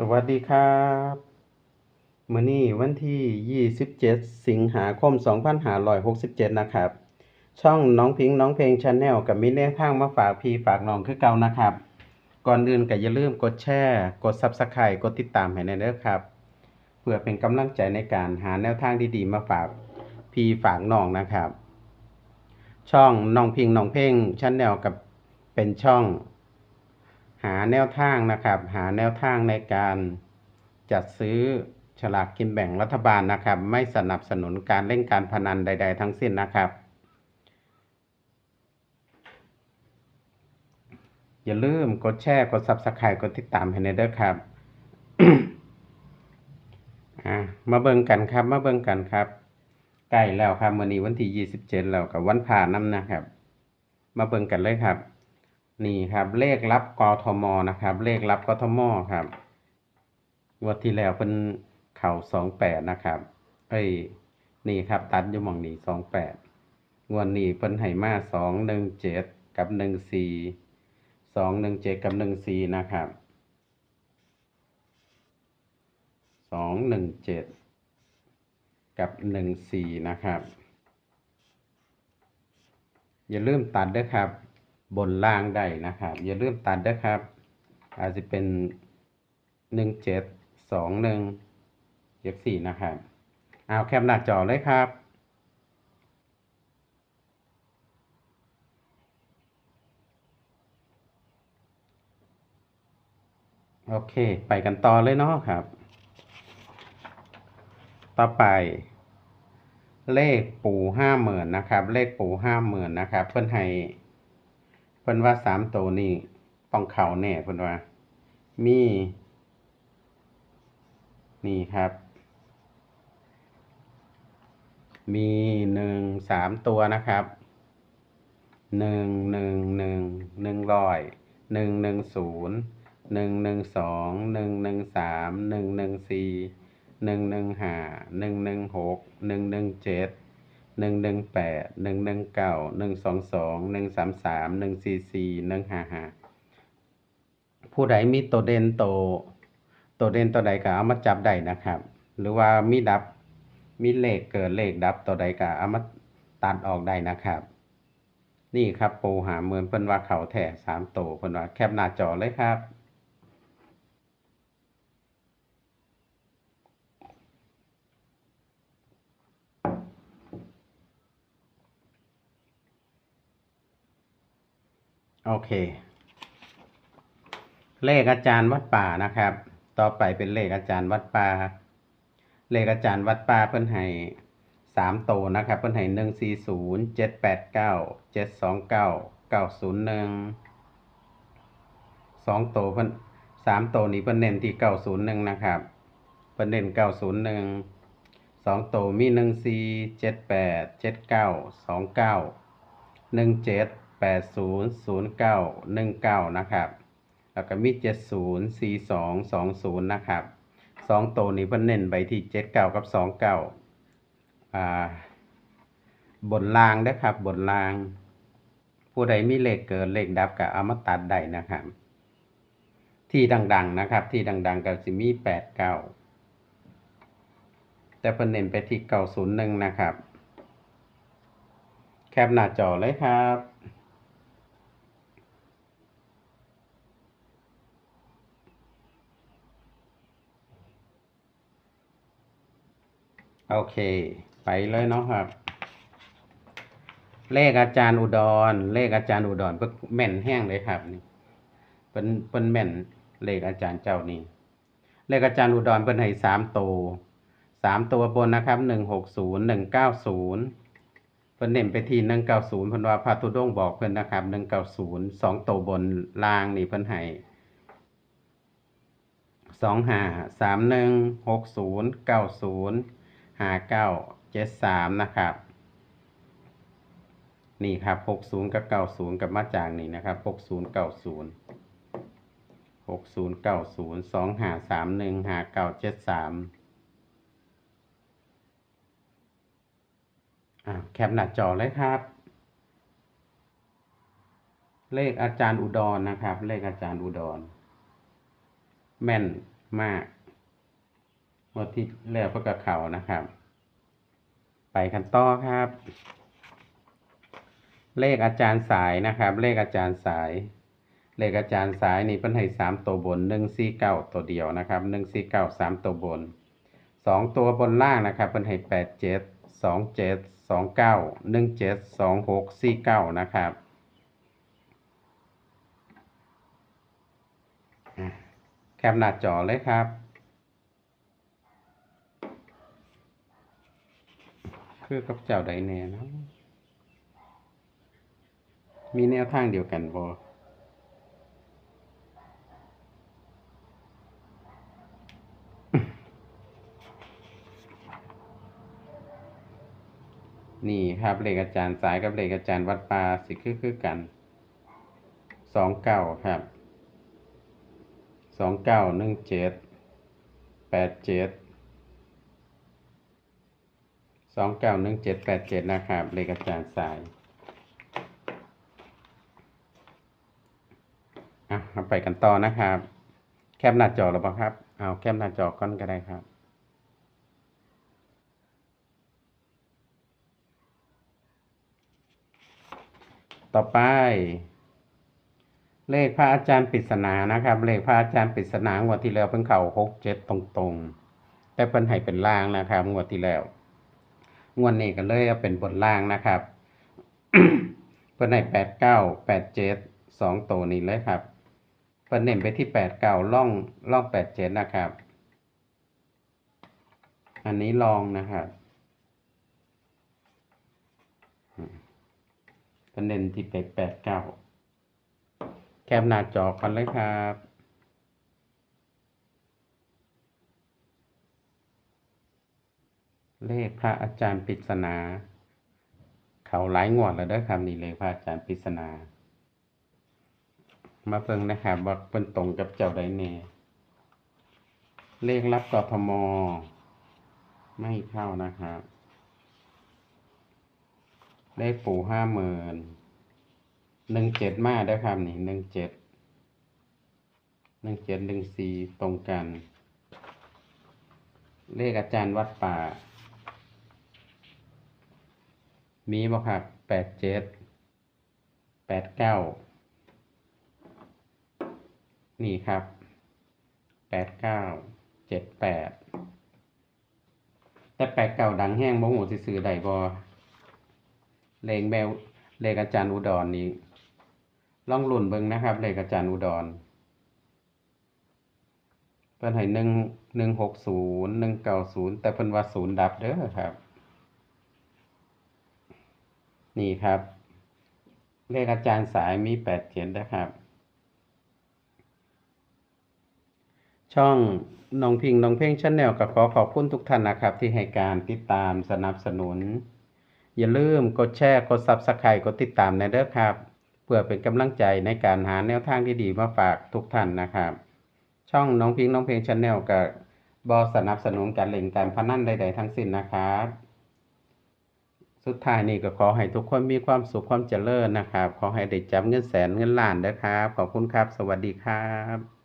สวัสดีครับมื้อนี้วันที่ 27 สิงหาคม 2567 นะครับ ช่องน้องพิงค์น้องเพลงชาแนลกับมิแนวทางมาฝากพี่ฝากน้องคือเก่านะครับ ก่อนอื่นก็อย่าลืมกดแชร์ กด Subscribe กดติดตามให้แน่เด้อครับ เพื่อเป็นกำลังใจในการหาแนวทางดีๆ มาฝากพี่ฝากน้องนะครับ ช่องน้องพิงค์น้องเพลงชาแนลกับเป็นช่อง หาแนวทางนะครับ หาแนวทางในการจัดซื้อฉลากกินแบ่งรัฐบาลนะครับ ไม่สนับสนุนการเล่นการพนันใด ๆ ทั้งสิ้นนะครับ อย่าลืมกดแชร์กด Subscribe กดติดตามให้ในเด้อครับมาเบิ่งกันครับ มาเบิ่งกันครับใกล้แล้วครับมื้อนี้วันที่27แล้วกับวันผ่านน้ำนะครับ มาเบิ่งกันเลยครับ นี่ครับ เลขรับกทมนะครับ เลขรับกทมครับงวดที่แล้วเป็นเข่าสองแปดนะครับเอ้ยนี่ครับ ตัดอยู่หมองนี้สองแปดงวดนี้เป็นไห่มาสองหนึ่งเจ็ดกับหนึ่งสี่สองหนึ่งเจ็ดกับหนึ่งสี่นะครับสองหนึ่งเจ็ดกับหนึ่งสี่นะครับ อย่าลืมตัดด้วยครับ บนล่างได้นะครับ อย่าลืมตัดด้วยครับ อาจจะเป็นหนึ่งเจ็ดสองหนึ่งเจ็ดสี่นะครับ เอาแคปหน้าจอเลยครับโอเค ไปกันต่อเลยเนาะครับ ต่อไป เลขปู่ห้าหมื่นนะครับ เลขปู่ห้าหมื่นนะครับ เพื่อนให้ พิ่นว่าสามตัวนี้ต้องเข้าแน่เพิ่นว่า มี นี่ครับ มีหนึ่งสามตัวนะครับหนึ่งหนึ่งหนึ่งหนึ่งร้อยหนึ่งหนึ่งศูนย์หนึ่งหนึ่งสองหนึ่งหนึ่งสามหนึ่งหนึ่งสี่หนึ่งหนึ่งห้าหนึ่งหนึ่งหกหนึ่งหนึ่งเจ็ด หนึ่งหนึ่งแปดหนึ่งหนึ่งเก้าหนึ่งสองสองหนึ่งสามสามหนึ่งสี่สี่หนึ่งห้าห้าผู้ใดมีตัวเด่นตัวตัวเด่นตัวใดก็เอามาจับได้นะครับ หรือว่ามีดับมีเลขเกิดเลขดับตัวใดก็เอามาตัดออกได้นะครับ นี่ครับปูหาเหมือนเพิ่นว่าเขาแถ่สามตัวเพิ่นว่าแคปหน้าจอเลยครับ โอเค เลขอาจารย์วัดป่านะครับ ต่อไปเป็นเลขอาจารย์วัดป่า เลขอาจารย์วัดป่าเพิ่นให้สามโตนะครับ เพิ่นให้หนึ่งสี่ศูนย์เจ็ดแปดเก้าเจ็ดสองเก้าเก้าศูนย์หนึ่งสองโตเพิ่นสามโตนี้เพิ่นเน้นที่เก้าศูนย์หนึ่งนะครับเพิ่นเน้นเก้าศูนย์หนึ่งสองโตมีหนึ่งสี่เจ็ดแปดเจ็ดเก้าสองเก้าหนึ่งเจ็ด แปดศูนย์ศูนย์เก้าหนึ่งเก้านะครับ แล้วก็มีเจ็ดศูนย์สี่สองสองศูนย์นะครับสองตัวนี้เพิ่นเน้นไปที่เจ็ดเก้ากับสองเก้าอ่าบนรางเด้อครับบนราง ผู้ใดมีเลขเกินเลขดับก็เอามาตัดได้นะครับ ที่ดังๆนะครับ ที่ดัง ๆก็สิมีแปดเก้าแต่เพิ่นเน้นไปที่เก้าศูนย์หนึ่งนะครับ แคปหน้าจอเลยครับ โอเค ไปเลยเนาะครับ เลขอาจารย์อุดร เลขอาจารย์อุดรเพิ่นแม่นแห้งเลยครับนี่เพิ่นเพิ่นแม่นเลขอาจารย์เจ้านี่เลขอาจารย์อุดรเพิ่นให้สามตัวสามตัวบนนะครับหนึ่งหกศูนย์หนึ่งเก้าศูนย์เพิ่นเน้นไปที่หนึ่งเก้าศูนย์เพิ่นว่าพระธุดงบอกเพิ่นนะครับหนึ่งเก้าศูนย์สองตัวบนล่างนี่เพิ่นให้สองห้าสามหนึ่งหกศูนย์เก้าศูนย์ ห้าเก้าเจ็ดสามนะครับ นี่ครับหกศูนย์กับเก้าศูนย์กับมาจากนี่นะครับหกศูนย์เก้าศูนย์หกศูนย์เก้าศูนย์สองห้าสามหนึ่งห้าเก้าเจ็ดสามอ่าแคปหน้าจอเลยครับ เลขอาจารย์อุดรนะครับ เลขอาจารย์อุดร แม่นมาก วดที่แล้วเพื่อกับเขานะครับ ไปกันต่อครับ เลขอาจารย์สายนะครับ เลขอาจารย์สาย เลขอาจารย์สายนี่เป็นให้สามตัวบนหนึ่งสี่เก้าตัวเดียวนะครับหนึ่งสี่เก้าสามตัวบนสองตัวบนล่างนะครับเป็นให้แปดเจ็ดสองเจ็ดสองเก้าหนึ่งเจ็ดสองหกสี่เก้านะครับแคปหน้าจอเลยครับ คือกับเจ้าใดแน่นะมีแนวทางเดียวกันบ่นี่ครับเลขอาจารย์สายกับเลขอาจารย์วัดป่าสิคือคือกันสองเก้าครับสองเก้าหนึ่งเจ็ดแปดเจ็ด องเก้าหนึ่งเจ็ดแปดเจ็ดนะครับ เลขอาจารย์สายอะเราไปกันต่อนะครับ แคปหน้าจอหรือเปล่าครับ เอาแคปหน้าจอก่อนก็ได้ครับต่อไป เลขพระอาจารย์ปริศนานะครับ เลขพระอาจารย์ปริศนางวดที่แล้วเพิ่งเข่าหกเจ็ดตรงๆ แต่เป็นให้เป็นล่างนะครับงวดที่แล้ว งวดนี้ก็เลยเอาเป็นบนล่างนะครับ เพิ่นให้แปดเก้าแปดเจ็ดสองตัวนี้เลยครับ เพิ่นเน้นไปที่แปดเก้าล่องล่องแปดเจ็ดนะครับ อันนี้ลองนะครับเพิ่นเน้นที่แปดแปดเก้าแคปหน้าจอกันเลยครับ เลขพระอาจารย์ปริศนา เขาหลายงวดแล้วเด้อครับนี่เลขพระอาจารย์ปริศนา มาเพิ่งนะครับว่าเป็นตรงกับเจ้าใดแน่เลขรับกทม ไม่เข้านะครับเลขปู่ห้าหมื่นหนึ่งเจ็ดมาได้ครับนี่หนึ่งเจ็ดหนึ่งเจ็ดหนึ่งสี่ตรงกัน เลขอาจารย์วัดป่า มีบ่ครับแปดเจ็ดแปดเก้านี่ครับแปดเก้าเจ็ดแปดแต่แปดเก้าดังแห้งบ่หูสิซื้อได้บ่เลขแมวเลขอาจารย์อุดรนี่ลองหลุ่นเบิ่งนะครับ เลขอาจารย์อุดรเพิ่นให้หนึ่งหนึ่งหกศูนย์หนึ่งเก้าศูนย์แต่เพิ่นว่าศูนย์ดับเด้อครับ นี่ครับ เลขอาจารย์สายมีแปดเจ็ดนะครับ ช่องน้องพิงน้องเพ่งชาแนลก็ขอขอบคุณทุกท่านนะครับ ที่ให้การติดตามสนับสนุน อย่าลืมกดแชร์กด Subscribe กดติดตามในเด้อครับ เพื่อเป็นกำลังใจในการหาแนวทางที่ดีมาฝากทุกท่านนะครับ ช่องน้องพิงน้องเพลงชาแนลกับบอสนับสนุนการเล่นการพนันใด ๆ ทั้งสิ้นนะครับ สุดท้ายนี้ก็ขอให้ทุกคนมีความสุขความเจริญนะครับ ขอให้ได้จับเงินแสนเงินล้านนะครับ ขอบคุณครับ สวัสดีครับ